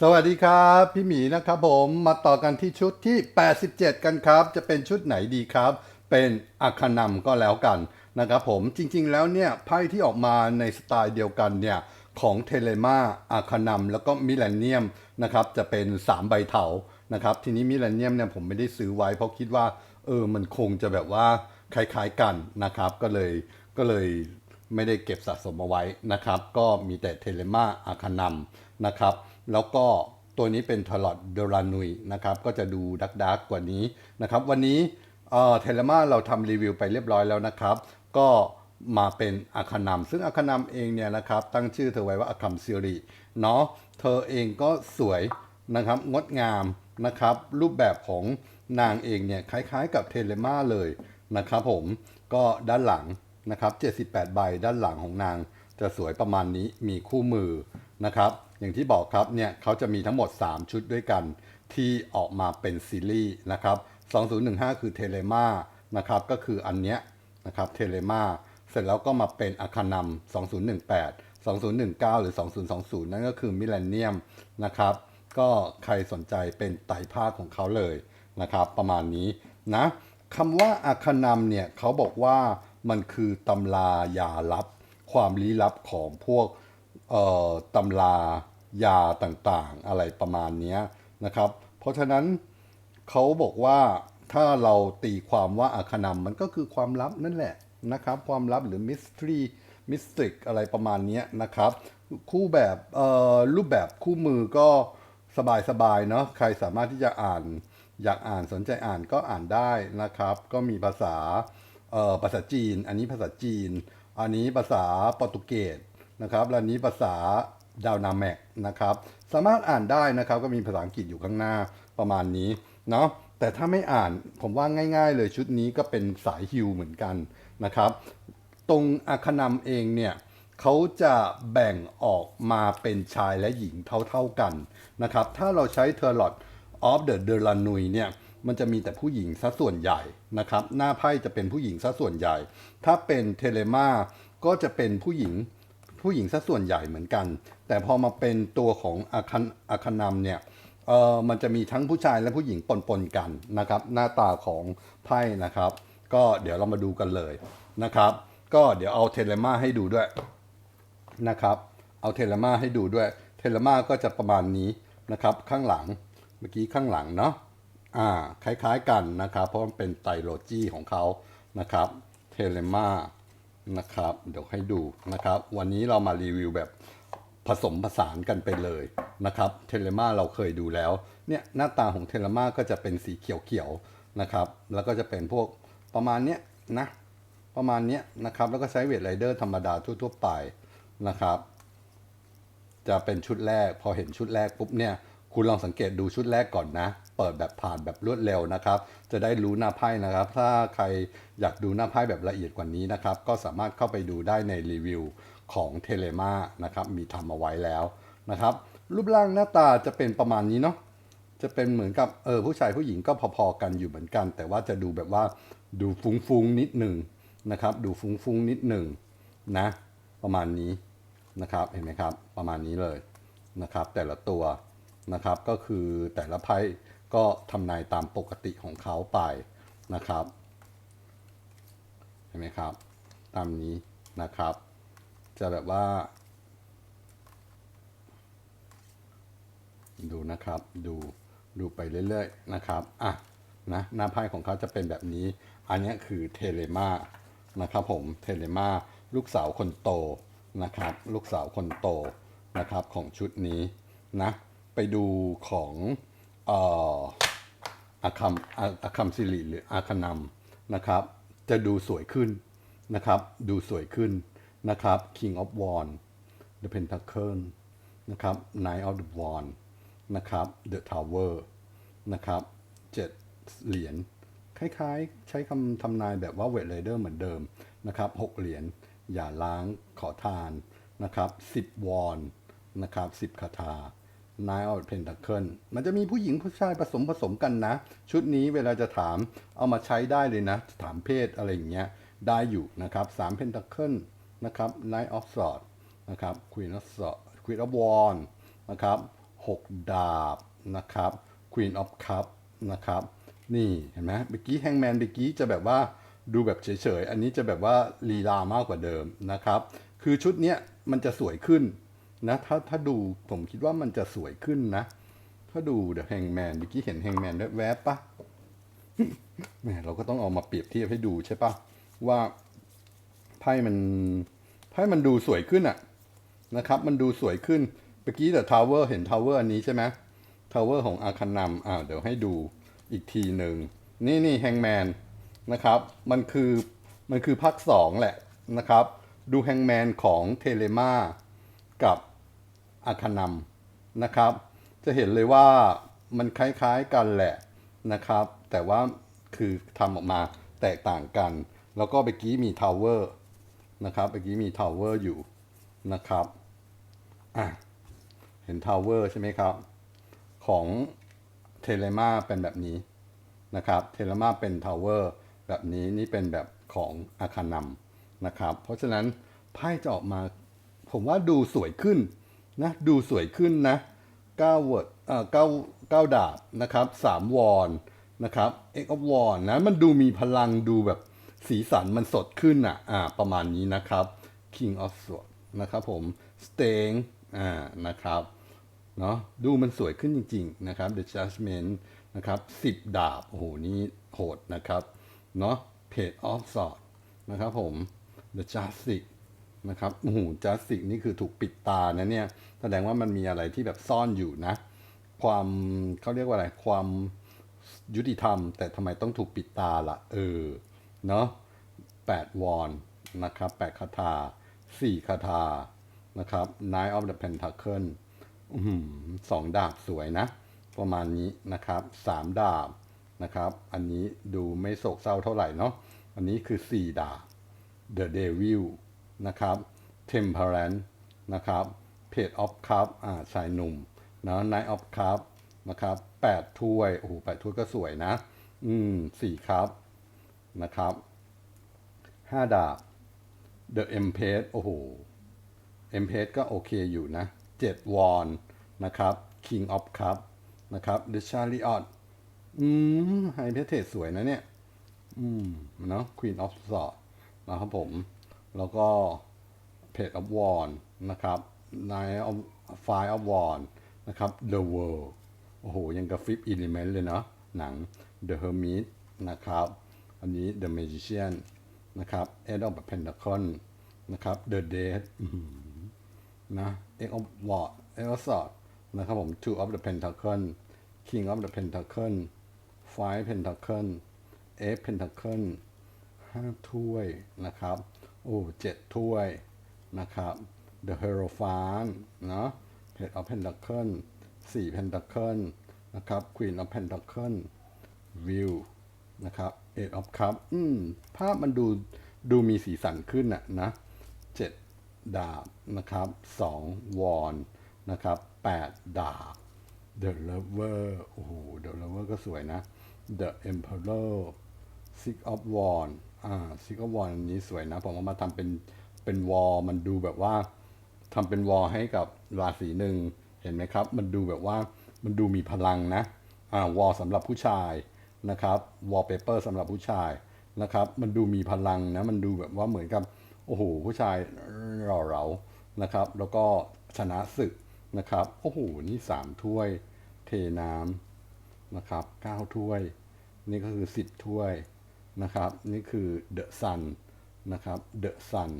สวัสดีครับ พี่หมีนะครับผมมาต่อกันที่ชุดที่ 87 กันครับ จะเป็นชุดไหนดีครับ เป็นอัคนัมก็แล้วกันนะครับผมจริงๆแล้วเนี่ยไพ่ที่ออกมาในสไตล์เดียวกันเนี่ยของเทเลมาอาคนัมแล้วก็มิเลเนียมนะครับจะเป็น 3 ใบเถานะครับทีนี้มิเลเนียมเนี่ยผมไม่ได้ซื้อไว้เพราะคิดว่าเออมันคงจะแบบว่าคล้ายๆกันนะครับก็เลยก็เลยไม่ได้เก็บสะสมเอาไว้นะครับ ก็มีแต่เทเลมาอาคนัมนะครับ แล้วก็ตัวนี้เป็นทลอดเดรานุยนะครับก็จะดูดักดักกว่านี้นะครับวันนี้เอ่อเทเลมาเราทำรีวิวไปเรียบร้อยแล้วนะครับ ก็มาเป็นอาคานัมซึ่งอาคานัมเองเนี่ยนะครับ ตั้งชื่อเธอไว้ว่าอาคัมซิริเนาะเธอเองก็สวยนะครับงดงามนะครับ รูปแบบของนางเองเนี่ยคล้ายๆ กับเทเลมาเลยนะครับผมก็ด้านหลังนะครับ78 ใบด้านหลังของนางจะสวยประมาณนี้มีคู่มือนะครับ อย่างที่บอกครับเนี่ยเขาจะมีทั้งหมด 3 ชุดด้วยกัน ที่ออกมาเป็นซีรีส์นะครับ 2015 คือเทเลมานะครับก็คืออันเนี้ยนะครับเทเลมาเสร็จแล้วก็มาเป็นอาคานัม2018 2019 หรือ 2020 นั่นก็คือมิเลเนียมนะครับก็ใครสนใจเป็นไตรภาคของเขาเลยนะครับประมาณนี้นะคำว่าอาคานัมเนี่ยเขาบอกว่ามันคือตำรายาลับ ความลี้ลับของพวกเอ่อตำรา ยาต่างๆ อะไรประมาณนี้นะครับ เพราะฉะนั้นเขาบอกว่าถ้าเราตีความว่าอาคนัมมันก็คือความลับนั่นแหละนะครับ ความลับหรือมิสทรีมิสติกอะไรประมาณนี้นะครับ คู่แบบรูปแบบคู่มือก็สบายๆเนาะใครสามารถที่จะอ่าน อยากอ่านสนใจอ่านก็อ่านได้นะครับ ก็มีภาษาภาษาจีน อันนี้ภาษาจีน อันนี้ภาษาโปรตุเกสนะครับและอันนี้ภาษา ดาวนาแมกนะครับสามารถอ่านได้นะครับก็มีภาษาอังกฤษอยู่ข้างหน้าประมาณนี้เนาะแต่ถ้าไม่อ่านผมว่าง่าย ๆ เลยชุดนี้ก็เป็นสายฮิวเหมือนกันนะครับ ตรงอาคานัมเองเนี่ยเขาจะแบ่งออกมาเป็นชายและหญิงเท่าๆกันนะครับถ้าเราใช้เทอร์ลอ of the d e l a n u i เนี่ยมันจะมีแต่ผู้หญิงซะส่วนใหญ่นะครับหน้าไพ่จะเป็นผู้หญิงซะส่วนใหญ่ ถ้าเป็นเทเลมาก็จะเป็นผู้หญิงผู้หญิงซะส่วนใหญ่เหมือนกัน แต่พอมาเป็นตัวของอาคันอาคานัมเนี่ยเออมันจะมีทั้งผู้ชายและผู้หญิงปนๆกันนะครับ หน้าตาของไพ่นะครับ ก็เดี๋ยวเรามาดูกันเลยนะครับ ก็เดี๋ยวเอาเทเลมาให้ดูด้วยนะครับ เอาเทเลมาให้ดูด้วย เทเลมาก็จะประมาณนี้นะครับ ข้างหลังเมื่อกี้ข้างหลังเนาะอ่าคล้ายๆกันนะครับ เพราะมันเป็นไตรโลจีของเขานะครับ เทเลมานะครับ เดี๋ยวให้ดูนะครับ วันนี้เรามารีวิวแบบ ผสมผสานกันไปเลยนะครับเทเลมาเราเคยดูแล้วเนี่ยหน้าตาของเทเลมาก็จะเป็นสีเขียวๆนะครับ แล้วก็จะเป็นพวกประมาณเนี้ยนะประมาณเนี้ยนะครับ แล้วก็ใช้เวทไรเดอร์ธรรมดาทั่วๆไปนะครับ จะเป็นชุดแรก พอเห็นชุดแรกปุ๊บเนี่ยคุณลองสังเกตดูชุดแรกก่อนนะ เปิดแบบผ่านแบบรวดเร็วนะครับ จะได้รู้หน้าไพ่นะครับ ถ้าใครอยากดูหน้าไพ่แบบละเอียดกว่านี้นะครับ ก็สามารถเข้าไปดูได้ในรีวิว ของเทเลมานะครับมีทำเอาไว้แล้วนะครับ รูปร่างหน้าตาจะเป็นประมาณนี้เนาะจะเป็นเหมือนกับเออผู้ชายผู้หญิงก็พอๆกันอยู่เหมือนกัน แต่ว่าจะดูแบบว่าดูฟุ้งๆนิดหนึ่งนะครับ ดูฟุ้งๆนิดหนึ่งนะประมาณนี้นะครับเห็นไหมครับประมาณนี้เลยนะครับ แต่ละตัวนะครับก็คือแต่ละไพ่ก็ทำนายตามปกติของเขาไปนะครับเห็นไหมครับ ตามนี้นะครับ จะแบบว่า ดูนะครับ ดูดูไปเรื่อยๆนะครับอะนะหน้าไพ่ของเขาจะเป็นแบบนี้ อันนี้คือเทเลมานะครับผมเทเลมาลูกสาวคนโตนะครับ ลูกสาวคนโตนะครับของชุดนี้นะไปดูของเอ่ออาคัมอาคัมซิริหรืออาคนัมนะครับ จะดูสวยขึ้นนะครับ ดูสวยขึ้น นะครับ King of Wands The Pentacle นะครับ Knight of the Wand นะครับ The Tower นะครับเจ็ดเหรียญคล้ายๆ ใช้คำทำนายแบบว่าเวทเลเดอร์เหมือนเดิมนะครับหกเหรียญอย่าล้างขอทานนะครับสิบวอนนะครับสิบคาถา Nine of Pentacle มันจะมีผู้หญิงผู้ชายผสมผสมกันนะ ชุดนี้เวลาจะถามเอามาใช้ได้เลยนะ ถามเพศอะไรอย่างเงี้ยได้อยู่นะครับสาม Pentacle นะครับ Nine of Swords นะครับ Queen of Swords Queen of Wands นะครับ6ดาบนะครับ Queen of Cup นะครับ นี่เห็นไหมเมื่อกี้แฮงแมนเมื่อกี้จะแบบว่าดูแบบเฉยๆ อันนี้จะแบบว่าลีลามากกว่าเดิมนะครับ คือชุดเนี้ยมันจะสวยขึ้นนะถ้าถ้าดูผมคิดว่ามันจะสวยขึ้นนะ ถ้าดูเดอะแฮงแมนเมื่อกี้เห็นแฮงแมนแวบๆปะแหมเราก็ต้องเอามาเปรียบเทียบให้ดูใช่ปะว่าไพ่มัน ไพ่มันดูสวยขึ้นอะนะครับ มันดูสวยขึ้นเมื่อกี้เดอะทาวเวอร์เห็นทาวเวอร์อันนี้ใช่ไหมทาวเวอร์ของอาคานัมอ่าเดี๋ยวให้ดูอีกทีหนึ่งนี่นี่แฮงแมนนะครับ มันคือมันคือภาคสองแหละนะครับ ดูแฮงแมนของเทเลมากับอาคานัมนะครับ จะเห็นเลยว่ามันคล้ายๆกันแหละนะครับ แต่ว่าคือทำออกมาแตกต่างกัน แล้วก็เมื่อกี้มีทาวเวอร์ นะครับเมื่อกี้มีทาวเวอร์อยู่นะครับอะเห็นทาวเวอร์ใช่ไหมครับ ของเทเลมาเป็นแบบนี้นะครับเทเลมาเป็นทาวเวอร์แบบนี้นี่เป็นแบบของอาคานัมนะครับ เพราะฉะนั้นไพ่จะออกมาผมว่าดูสวยขึ้นนะดูสวยขึ้นนะ9เวิร์ดเอ่อ9 9ดาบนะครับ3วอนนะครับ X of Wand นะมันดูมีพลังดูแบบ สีสันมันสดขึ้นอะอ่าประมาณนี้นะครับ King of sword นะครับผม Stang อ่านะครับเนาะดูมันสวยขึ้นจริง ๆ นะครับ The Judgment นะครับ10ดาบ โอ้โห นี่โหดนะครับ เนาะ Page of sword นะครับผม The Justice นะครับโอ้โหจัสติกนี่คือถูกปิดตานะเนี่ย แสดงว่ามันมีอะไรที่แบบซ่อนอยู่นะ ความเขาเรียกว่าอะไร ความยุติธรรม แต่ทำไมต้องถูกปิดตาล่ะ เออ เนาะแปดวอนนะครับแปดคาถาสี่คาถานะครับ Nine of the Pentacle สองดาบสวยนะ ประมาณนี้นะครับสามดาบนะครับ อันนี้ดูไม่โศกเศร้าเท่าไหร่เนาะอันนี้คือสี่ดาบ The Devil นะครับ Temperance นะครับ Page of Cup อ่าชายหนุ่มนะ Knight of Cup นะครับแปดถ้วย โอ้โหแปดถ้วยก็สวยนะ อืมสี่ครับ นะครับห้าดาบ The Empress โอ้โห Empress ก็โอเคอยู่นะเจ็ดวอนนะครับ King of Cup นะครับ The Chariot อืมไฮเพเทสสวยนะเนี่ย อืมเนาะ Queen of Swords นะครับผม แล้วก็ Page of Wand นะครับ Nine of Five of Wand นะครับ The World โอ้โห ยังกับ Fifth Element เลยเนาะหนัง The Hermit นะครับ อันนี้ The Magician นะครับ Eight of Pentacle นะครับ The Dead นะ Eight of Wand Eight of Swords นะครับผม Two of the Pentacle King of the Pentacle Five Pentacle Eight Pentacle ห้าถ้วยนะครับ โอ้เจ็ดถ้วยนะครับ The Hierophant เนาะ Page of Pentacle สี่ Pentacle นะครับ Queen of Pentacle View นะครับ Eight of Cup อืม ภาพมันดูดูมีสีสันขึ้นอะนะเจ็ดดาบนะครับสองวอนนะครับแปดดาบ The Lover โอ้โห The Lover ก็สวยนะ The Emperor Six of Wand อ่า Six of Wand อันนี้สวยนะ ผมเอามาทำเป็นเป็นวอลมันดูแบบว่าทำเป็นวอลให้กับราศีหนึ่งเห็นไหมครับ มันดูแบบว่ามันดูมีพลังนะ อ่าวอลสำหรับผู้ชาย นะครับวอลเปเปอร์สำหรับผู้ชายนะครับมันดูมีพลังนะมันดูแบบว่าเหมือนกับโอ้โหผู้ชายหล่อเหลานะครับแล้วก็ชนะศึกนะครับโอ้โหนี่สามถ้วยเทน้ำนะครับ9ถ้วย นี่ก็คือ 10 ถ้วยนะครับนี่คือเดอะซันนะครับเดอะซัน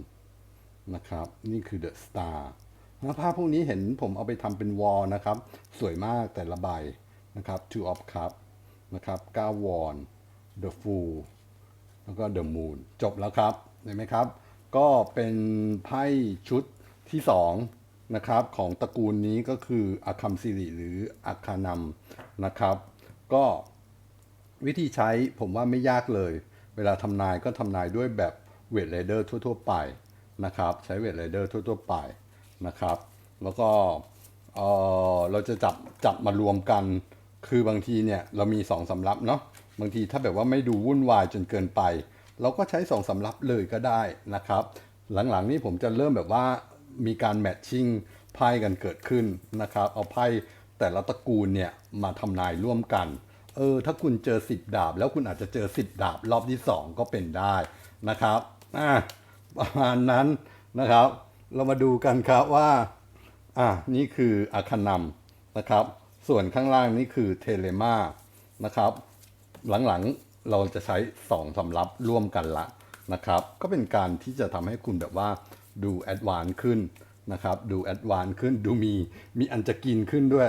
นะครับนี่คือเดอะสตาร์ภาพพวกนี้เห็นผมเอาไปทำเป็นวอลนะครับ สวยมากแต่ละใบนะครับ two of cup นะครับ9วอน the fool แล้วก็ The Moon จบแล้วครับเห็นไหมครับ ก็เป็นไพ่ชุดที่สองนะครับ ของตระกูลนี้ก็คืออาคัมซิริหรืออาคานัมนะครับ ก็วิธีใช้ผมว่าไม่ยากเลย เวลาทำนายก็ทำนายด้วยแบบเวทไรเดอร์ทั่ว ๆ ไปนะครับ ใช้เวทไรเดอร์ทั่ว ๆ ไปนะครับ แล้วก็เราจะจับจับมารวมกัน คือบางทีเนี่ยเรามีสองสำรับเนาะบางทีถ้าแบบว่าไม่ดูวุ่นวายจนเกินไป เราก็ใช้สองสำรับเลยก็ได้นะครับ หลังๆนี้ผมจะเริ่มแบบว่ามีการแมทชิ่งไพ่กันเกิดขึ้นนะครับ เอาไพ่แต่ละตระกูลเนี่ยมาทำนายร่วมกัน เออ ถ้าคุณเจอสิบดาบ แล้วคุณอาจจะเจอสิบดาบรอบที่สองก็เป็นได้นะครับอะประมาณนั้นนะครับ เรามาดูกันครับว่าอะนี่คืออาคานัมนะครับ ส่วนข้างล่างนี่คือเทเลมานะครับ หลังๆเราจะใช้สองสำรับร่วมกันละนะครับ ก็เป็นการที่จะทำให้คุณแบบว่าดูแอดวานซ์ขึ้นนะครับ ดูแอดวานซ์ขึ้น ดูมีมีอันจะกินขึ้นด้วย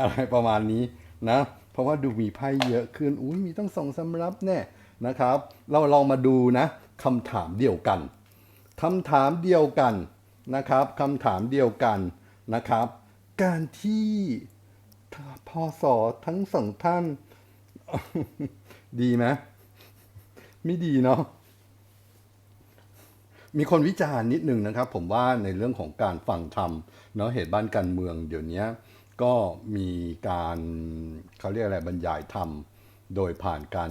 อะไรประมาณนี้นะ เพราะว่าดูมีไพ่เยอะขึ้น อุ้ยมีต้องสองสำรับแน่นะครับ เราลองมาดูนะคำถามเดียวกันคำถามเดียวกันนะครับคำถามเดียวกันนะครับ การที่พอสอทั้งสองท่าน ดีไหมไม่ดีเนาะมีคนวิจารณ์นิดนึงนะครับ ผมว่าในเรื่องของการฟังธรรมเนาะเหตุบ้านการเมืองเดี๋ยวนี้ก็มีการเขาเรียกอะไรบรรยายธรรม โดยผ่านการ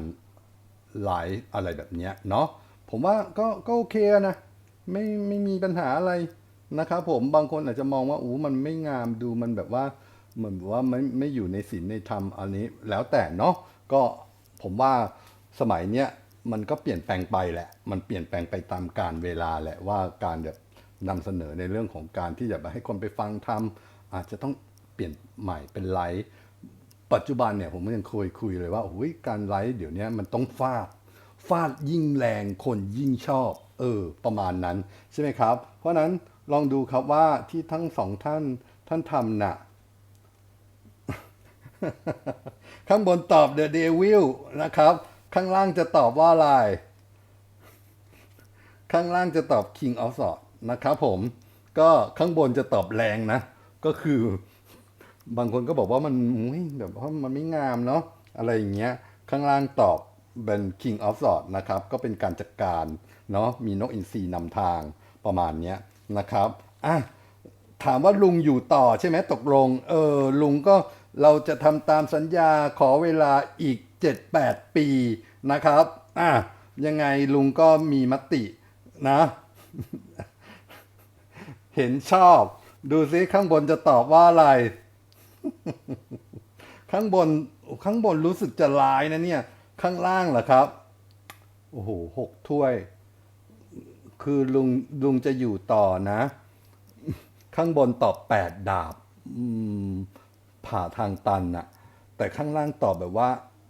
ไลฟ์อะไรแบบเนี้ยเนาะผมว่าก็ก็โอเคนะไม่ไม่มีปัญหาอะไร นะครับผมบางคนอาจจะมองว่าอู้มันไม่งามดูมันแบบว่าเหมือนว่าไม่ไม่อยู่ในศีลในธรรมอันนี้แล้วแต่เนาะก็ผมว่าสมัยเนี้ยมันก็เปลี่ยนแปลงไปแหละ มันเปลี่ยนแปลงไปตามการเวลาแหละว่าการแบบนำเสนอในเรื่องของการที่จะไปให้คนไปฟังธรรมอาจจะต้องเปลี่ยนใหม่เป็นไลฟ์ปัจจุบันเนี่ยผมก็ยังเคยคุยเลยว่าโอ้ยการไลฟ์เดี๋ยวนี้มันต้องฟาด ฟาดยิ่งแรงคนยิ่งชอบ เออ ประมาณนั้นใช่ไหมครับ เพราะนั้น ลองดูครับว่าที่ทั้งสองท่านท่านทำน่ะ ข้างบนตอบ The Devil นะครับ ข้างล่างจะตอบว่าอะไร ข้างล่างจะตอบ King of Swords นะครับผม ก็ข้างบนจะตอบแรงนะ ก็คือบางคนก็บอกว่ามันแบบว่ามันไม่งามเนาะอะไรอย่างเงี้ย ข้างล่างตอบเป็น King of Swords นะครับ ก็เป็นการจัดการเนาะมีนกอินทรีนำทางประมาณเนี้ย นะครับอะถามว่าลุงอยู่ต่อใช่ไหมตกลงเออลุงก็เราจะทำตามสัญญาขอเวลาอีก 7-8 ปีนะครับอะยังไงลุงก็มีมตินะ เห็นชอบ ดูซิข้างบนจะตอบว่าอะไร ข้างบนข้างบนรู้สึกจะร้ายนะเนี่ย ข้างล่างเหรอครับ โอ้โหหกถ้วย คือลุงลุงจะอยู่ต่อนะ ข้างบนตอบแปดดาบผ่าทางตันน่ะแต่ข้างล่างตอบแบบว่า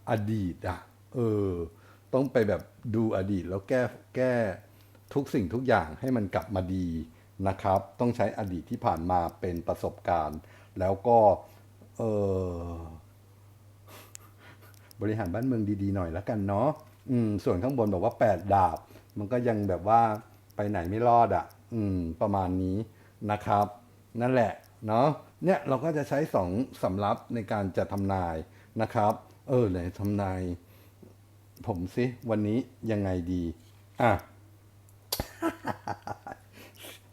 อดีตอะเออ ต้องไปแบบดูอดีตแล้วแก้แก้ทุกสิ่งทุกอย่างให้มันกลับมาดีนะครับ ต้องใช้อดีตที่ผ่านมาเป็นประสบการณ์ แล้วก็ เออบริหารบ้านเมืองดีๆหน่อยแล้วกันเนาะอืมส่วนข้างบนบอกว่าแปดดาบ มันก็ยังแบบว่า ไปไหนไม่รอดอะ่ะ อืม ประมาณนี้นะครับ นั่นแหละเนาะเนี่ยเราก็จะใช้สองสำรับในการจะทำนายนะครับ เออไหนทำนาย ผมสิวันนี้ยังไงดี อะ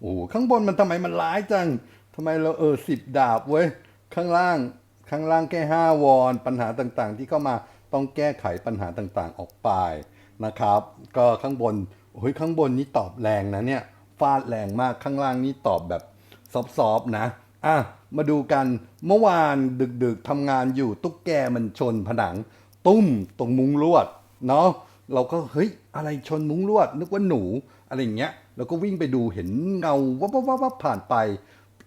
โอ้ข้างบนมันทำไมมันร้ายจังทำไมเราเออสิบดาบเว้ย ข้างล่าง ข้างล่างแค่ห้าวอน ปัญหาต่างๆ ที่เข้ามาต้องแก้ไขปัญหาต่างๆออกไปนะครับ ก็ข้างบน เฮ้ยข้างบนนี่ตอบแรงนะเนี่ยฟาดแรงมากข้างล่างนี่ตอบแบบซอฟๆนะอะมาดูกันเมื่อวานดึกๆทำงานอยู่ตุ๊กแกมันชนผนัง ตุ้มตรงมุ้งลวดเนาะเราก็เฮ้ยอะไรชนมุ้งลวด นึกว่าหนูอะไรอย่างเงี้ยแล้วก็วิ่งไปดูเห็นเงาวับวับวับวับผ่านไป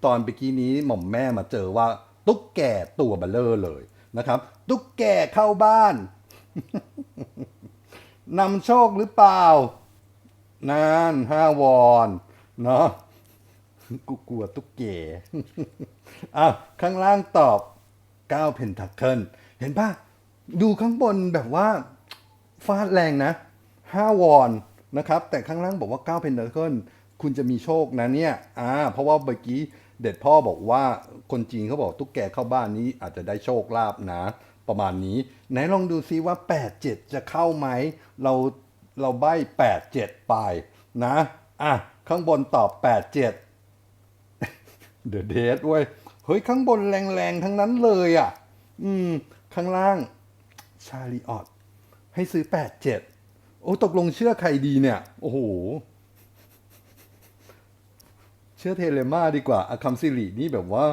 ตอนเมื่อกี้นี้หม่อมแม่มาเจอว่า ตุ๊กแกตัวเบลเลอร์เลยนะครับ ตุ๊กแกเข้าบ้านนำโชคหรือเปล่า นานห้าวอนเนาะกูกลัวตุ๊กแกอ้าวข้างล่างตอบ9เพนทัคเคิลเห็นปะดูข้างบนแบบว่าฟาดแรงนะ5วอนนะครับ แต่ข้างล่างบอกว่า9เพนทัคเคิลคุณจะมีโชคนะเนี่ยอ่าเพราะว่าเมื่อกี้เด็ดพ่อบอกว่าคนจีนเขาบอกตุ๊กแกเข้าบ้านนี้อาจจะได้โชคลาภนะ ประมาณนี้ ไหนลองดูซิว่า 8 7 จะเข้าไหม เรา เราใบ้8 7ไปนะ อะ ข้างบนตอบ8 7เจ็ดอะเดทเว้ย เฮ้ย ข้างบนแรงๆ ทั้งนั้นเลยอะ อืม ข้างล่าง ชาลีออตให้ซื้อ87โอ้ตกลงเชื่อใครดีเนี่ย โอ้โห เชื่อเทเลมาดีกว่าอาคัมซิรินี่แบบว่า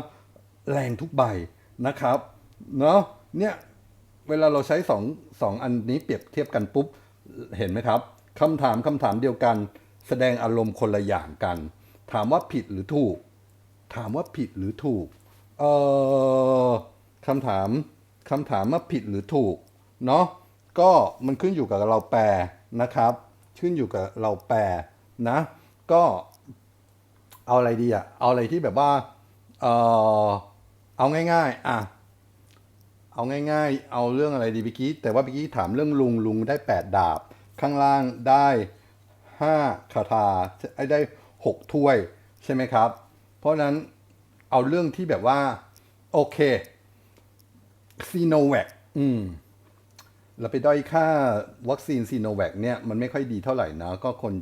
แรงทุกใบนะครับ เนาะเนี่ย เวลาเราใช้สองสองอันนี้เปรียบเทียบกันปุ๊บ เห็นไหมครับคำถามคำถามเดียวกัน แสดงอารมณ์คนละอย่างกัน ถามว่าผิดหรือถูก ถามว่าผิดหรือถูกเอ่อคำถามคำถามว่าผิดหรือถูกเนาะก็มันขึ้นอยู่กับเราแปลนะครับ ขึ้นอยู่กับเราแปลนะ ก็เอาอะไรดีอะเอาอะไรที่แบบว่าเออเอาง่าย ๆ อะ เอาง่ายๆ เอาเรื่องอะไรดีพี่กี้แต่ว่าพี่กี้ถามเรื่องลุงลุงได้ 8 ดาบ ข้างล่างได้ 5 คาถาไอ้ได้ 6 ถ้วยใช่ไหมครับ เพราะนั้นเอาเรื่องที่แบบว่า โอเคซีโนแวคอืมเราไปด้อยค่าวัคซีนซีโนแวคเนี่ยมันไม่ค่อยดีเท่าไหร่นะ ก็คน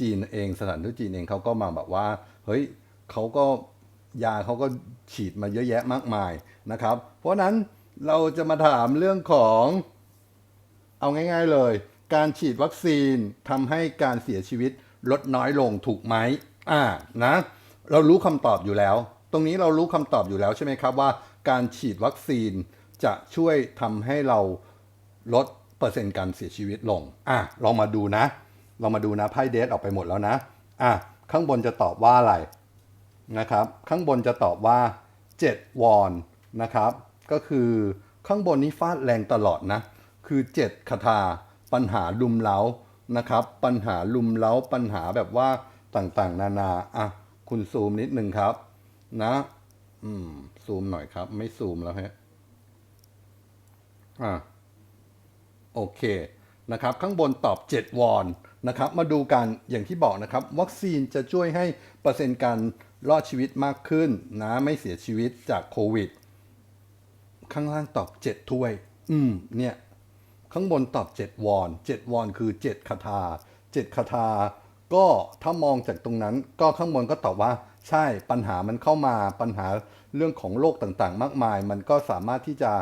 จีนเองสถานทูตจีนเองเขาก็มาแบบว่า เฮ้ยเขาก็ยาเขาก็ฉีดมาเยอะแยะมากมายนะครับ เพราะนั้น เราจะมาถามเรื่องของ เอาง่ายๆเลย การฉีดวัคซีนทำให้การเสียชีวิตลดน้อยลงถูกไหมอ่านะ เรารู้คำตอบอยู่แล้ว ตรงนี้เรารู้คำตอบอยู่แล้วใช่ไหมครับว่า การฉีดวัคซีนจะช่วยทำให้เราลดเปอร์เซ็นต์การเสียชีวิตลง อะลองมาดูนะ ลองมาดูนะไพ่เดทออกไปหมดแล้วนะ อะข้างบนจะตอบว่าอะไรนะครับ ข้างบนจะตอบว่า 7 วอนนะครับ ก็คือข้างบนนี้ฟาดแรงตลอดนะ คือ 7 คาถาปัญหาลุมเล้านะครับ ปัญหาลุมเล้าปัญหาแบบว่าต่างๆ นานาอะคุณซูมนิดนึงครับ นะ อืม ซูมหน่อยครับ ไม่ซูมแล้วฮะอะโอเคนะครับ ข้างบนตอบ 7 วอนนะครับ มาดูกันอย่างที่บอกนะครับ วัคซีนจะช่วยให้เปอร์เซ็นต์การรอดชีวิตมากขึ้นนะ ไม่เสียชีวิตจากโควิด ข้างล่างตอบ7ถ้วย อืม เนี่ย ข้างบนตอบ7วอน7วอนคือ7คาถา7คาถาก็ถ้ามองจากตรงนั้น ก็ข้างบนก็ตอบว่า ใช่ปัญหามันเข้ามาปัญหาเรื่องของโรคต่างๆ มากมาย มันก็สามารถที่จะ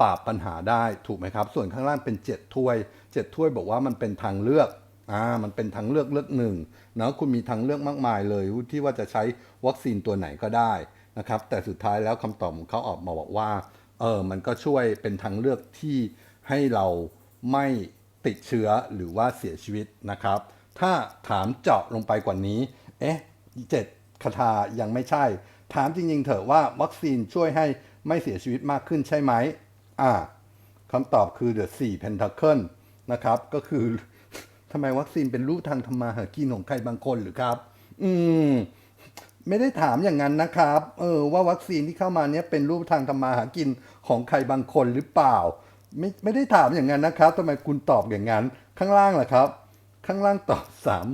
ปราบปัญหาได้ถูกไหมครับ ส่วนข้างล่างเป็น7ถ้วย7ถ้วยบอกว่ามันเป็นทางเลือกอ่ามันเป็นทางเลือกเลือกหนึ่งเนาะคุณมีทางเลือกมากมายเลย ที่ว่าจะใช้วัคซีนตัวไหนก็ได้นะครับ แต่สุดท้ายแล้วคำตอบของเขาออกมาบอกว่า เออมันก็ช่วยเป็นทางเลือกที่ให้เราไม่ติดเชื้อหรือว่าเสียชีวิตนะครับ ถ้าถามเจาะลงไปกว่านี้ เอ๊ะเจ็ดคาถายังไม่ใช่ ถามจริง ๆ เถอะว่าวัคซีนช่วยให้ไม่เสียชีวิตมากขึ้นใช่ไหมอ่าคำตอบคือ the 4 pentacle นะครับ ก็คือทำไมวัคซีนเป็นรูปทางธรรมาหากินของใครบางคนหรือครับ อืม ไม่ได้ถามอย่างนั้นนะครับ เออว่าวัคซีนที่เข้ามาเนี้ยเป็นรูปทางธรรมาหากินของใครบางคนหรือเปล่า ไม่ไม่ได้ถามอย่างนั้นนะครับทำไมคุณตอบอย่างนั้น ข้างล่างล่ะครับ ข้างล่างตอบสาม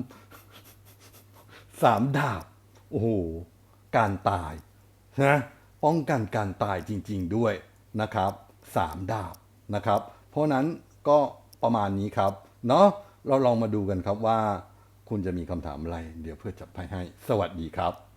สามดาบ โอ้โห การตายนะป้องกันการตายจริง ๆด้วยนะครับสามดาบนะครับ เพราะนั้นก็ประมาณนี้ครับ เนาะเราลองมาดูกันครับว่า คุณจะมีคำถามอะไร เดี๋ยวเพื่อจับไพ่ให้ สวัสดีครับ